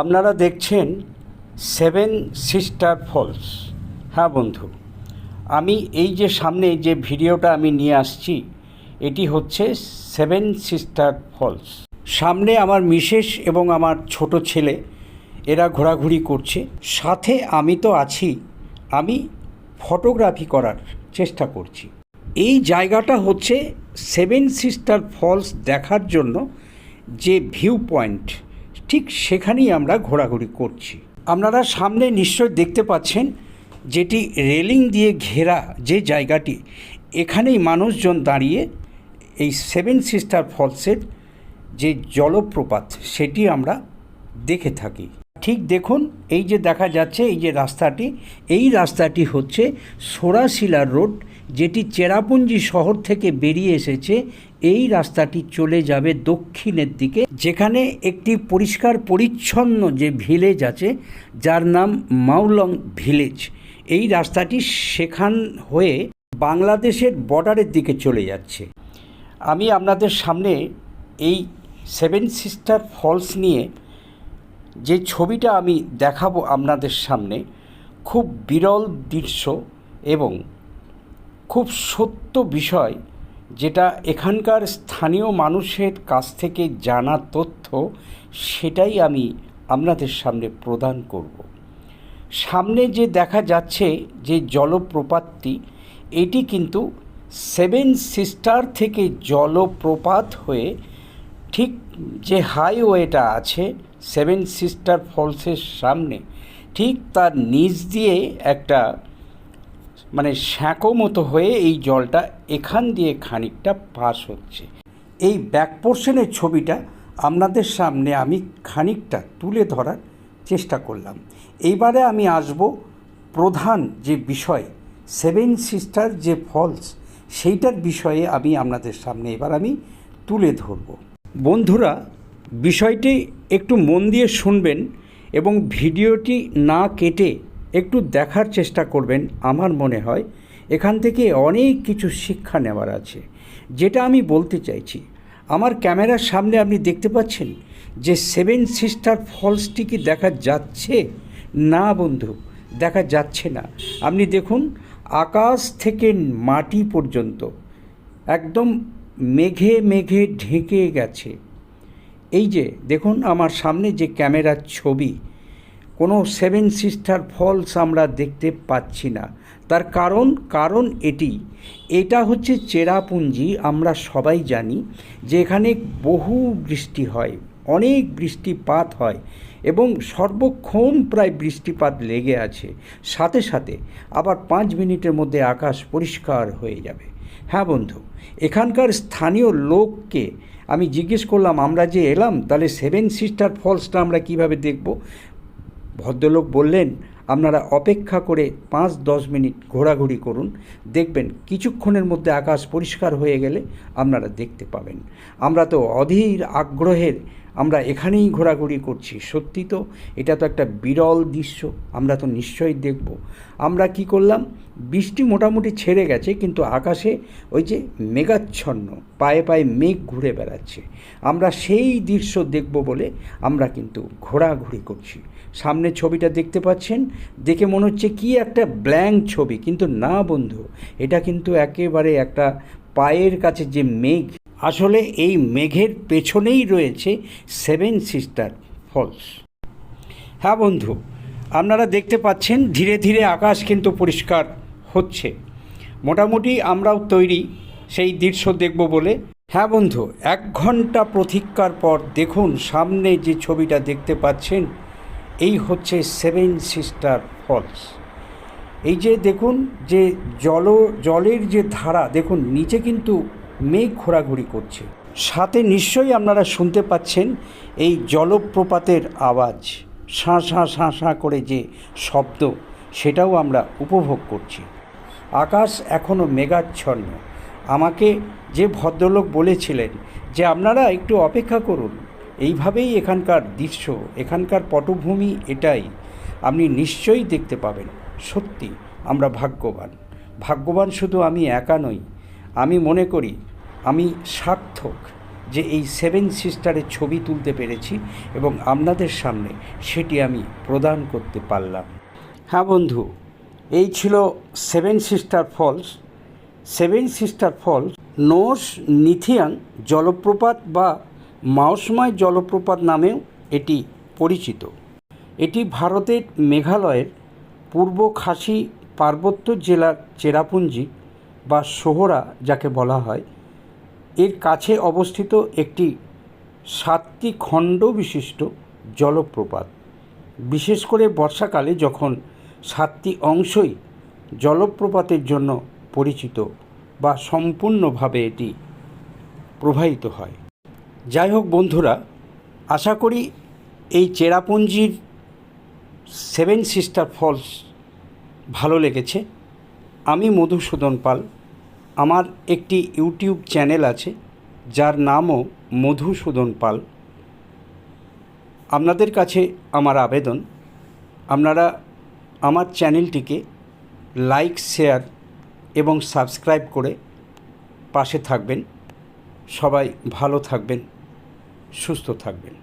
আপনারা দেখছেন seven sister false. হ্যাঁ বন্ধু, আমি এই যে সামনে যে ভিডিওটা আমি নিয়ে আসছি, এটি হচ্ছে সেভেন সিস্টার ফলস। সামনে আমার মিসেস এবং আমার ছোট ছেলে, এরা ঘোরাঘুরি করছে। সাথে আমি তো আছি, আমি ফটোগ্রাফি করার চেষ্টা করছি। এই জায়গাটা হচ্ছে সেভেন সিস্টার ফলস দেখার জন্য যে ভিউ পয়েন্ট ঠিক সেখানেই আমরা ঘোরাঘুরি করছি। আপনারা সামনে নিশ্চয় দেখতে পাচ্ছেন যেটি রেলিং দিয়ে ঘেরা যে জায়গাটি, এখানেই মানুষজন দাঁড়িয়ে এই সেভেন সিস্টার ফলসের যে জলপ্রপাত, সেটি আমরা দেখে থাকি। ঠিক দেখুন, এই যে দেখা যাচ্ছে, এই যে রাস্তাটি, এই রাস্তাটি হচ্ছে সোরাশিলার রোড, যেটি চেরাপুঞ্জি শহর থেকে বেরিয়ে এসেছে এই রাস্তাটি চলে যাবে দক্ষিণের দিকে, যেখানে একটি পরিষ্কার পরিচ্ছন্ন যে ভিলেজ আছে, যার নাম মাউলং ভিলেজ এই রাস্তাটি সেখান হয়ে বাংলাদেশের বর্ডারের দিকে চলে যাচ্ছে। আমি আপনাদের সামনে এই সেভেন সিস্টার ফলস নিয়ে যে ছবিটা আমি দেখাবো আপনাদের সামনে, খুব বিরল দৃশ্য এবং খুব সত্য বিষয় যেটা এখানকার স্থানীয় মানুষের কাছ থেকে জানা তথ্য, সেটাই আমি আপনাদের সামনে প্রদান করব। সামনে যে দেখা যাচ্ছে যে জলপ্রপাতটি, এটি কিন্তু সেভেন সিস্টার থেকে জলপ্রপাত হয়ে ঠিক যে হাইওয়েটা আছে, সেভেন সিস্টার ফলসের সামনে, ঠিক তার নিচ দিয়ে একটা মানে শ্যাঁকো মতো হয়ে এই জলটা এখান দিয়ে খানিকটা পাস হচ্ছে। এই ব্যাক পোর্শনের ছবিটা আপনাদের সামনে আমি খানিকটা তুলে ধরার চেষ্টা করলাম। এইবারে আমি আসব প্রধান যে বিষয় সেভেন সিস্টার যে ফলস সেইটার বিষয়ে আমি আপনাদের সামনে এবার আমি তুলে ধরব। বন্ধুরা, বিষয়টি একটু মন দিয়ে শুনবেন এবং ভিডিওটি না কেটে একটু দেখার চেষ্টা করবেন আমার মনে হয়। এখান থেকে অনেক কিছু শিক্ষা নেওয়ার আছে। যেটা আমি বলতে চাইছি, আমার ক্যামেরার সামনে আপনি দেখতে পাচ্ছেন যে সেভেন সিস্টার ফলসটি কি দেখা যাচ্ছে? না বন্ধু, দেখা যাচ্ছে না। আপনি দেখুন, আকাশ থেকে মাটি পর্যন্ত একদম মেঘে মেঘে ঢেকে গেছে। এই যে, দেখুন আমার সামনে যে ক্যামেরার ছবি কোনো সেভেন সিস্টার ফলস আমরা দেখতে পাচ্ছি না। তার কারণ কারণ এটি, এটা হচ্ছে চেরাপুঞ্জি, আমরা সবাই জানি যে এখানে বহু বৃষ্টি হয়, অনেক বৃষ্টিপাত হয় এবং সর্বক্ষণ প্রায় বৃষ্টিপাত লেগে আছে। সাথে সাথে আবার পাঁচ মিনিটের মধ্যে আকাশ পরিষ্কার হয়ে যাবে। হ্যাঁ বন্ধু, এখানকার স্থানীয় লোককে আমি জিজ্ঞেস করলাম, আমরা যে এলাম, তাহলে সেভেন সিস্টার ফলসটা আমরা কীভাবে দেখব? ভদ্রলোক বললেন, আপনারা অপেক্ষা করে পাঁচ দশ মিনিট ঘোরাঘুরি করুন। দেখবেন কিছুক্ষণের মধ্যে আকাশ পরিষ্কার হয়ে গেলে আপনারা দেখতে পাবেন। আমরা তো অধীর আগ্রহের আমরা এখানেই ঘোরাঘুরি করছি। সত্যি তো, এটা তো একটা বিরল দৃশ্য, আমরা তো নিশ্চয়ই দেখব। আমরা কি করলাম? বৃষ্টি মোটামুটি ছেড়ে গেছে, কিন্তু আকাশে ওই যে মেঘাচ্ছন্ন, পায়ে পায়ে মেঘ ঘুরে বেড়াচ্ছে। আমরা সেই দৃশ্য দেখব বলে আমরা কিন্তু ঘোরাঘুরি করছি। সামনে ছবিটা দেখতে পাচ্ছেন? দেখে মনে হচ্ছে কি একটা ব্ল্যাঙ্ক ছবি, কিন্তু না বন্ধু, এটা কিন্তু একেবারে একটা পায়ের কাছে যে মেঘ আসলে এই মেঘের পেছনেই রয়েছে সেভেন সিস্টার ফলস হ্যাঁ বন্ধু, আপনারা দেখতে পাচ্ছেন, ধীরে ধীরে আকাশ কিন্তু পরিষ্কার হচ্ছে। মোটামুটি আমরাও তৈরি, সেই দৃশ্য দেখব বলে। হ্যাঁ বন্ধু, এক ঘণ্টা প্রতীক্ষার পর দেখুন, সামনে যে ছবিটা দেখতে পাচ্ছেন, এই হচ্ছে সেভেন সিস্টার ফলস এই যে দেখুন, যে জল, জলের যে ধারা, দেখুন, নিচে কিন্তু মেঘ ঘোরাঘুরি করছে। সাথে নিশ্চয়ই আপনারা শুনতে পাচ্ছেন এই জলপ্রপাতের আওয়াজ। শাঁ শাঁ শাঁ শাঁ করে যে শব্দ, সেটাও আমরা উপভোগ করছি। আকাশ এখনও মেঘাচ্ছন্ন। আমাকে যে ভদ্রলোক বলেছিলেন যে, আপনারা একটু অপেক্ষা করুন। এইভাবেই এখানকার দৃশ্য, এখানকার পটভূমি এটাই। আপনি নিশ্চয়ই দেখতে পাবেন। সত্যি, আমরা ভাগ্যবান। ভাগ্যবান শুধু আমি একা নই। আমি মনে করি আমি সার্থক যে এই সেভেন সিস্টারের ছবি তুলতে পেরেছি এবং আপনাদের সামনে সেটি আমি প্রদান করতে পারলাম। হ্যাঁ বন্ধু, এই ছিল seven sister falls. Seven sister falls Nohsngithiang জলপ্রপাত বা মাওসময় জলপ্রপাত নামেও এটি পরিচিত। এটি ভারতের মেঘালয়ের পূর্ব খাসি পার্বত্য জেলার চেরাপুঞ্জি বা সোহরা যাকে বলা হয়। এর কাছে অবস্থিত একটি সাতটি খণ্ড বিশিষ্ট জলপ্রপাত। বিশেষ করে বর্ষাকালে যখন সাতটি অংশই জলপ্রপাতের জন্য পরিচিত বা সম্পূর্ণভাবে এটি প্রবাহিত হয়। যাই হোক বন্ধুরা, আশা করি এই চেরাপুঞ্জির সেভেন সিস্টার ফলস ভালো লেগেছে। আমি মধুসূদন পাল আমার একটি ইউটিউব চ্যানেল আছে, যার নামও মধুসূদন পাল। আপনাদের কাছে আমার আবেদন, আপনারা আমার চ্যানেলটিকে লাইক, শেয়ার এবং সাবস্ক্রাইব করে পাশে থাকবেন। সবাই ভালো থাকবেন, সুস্থ থাকবেন।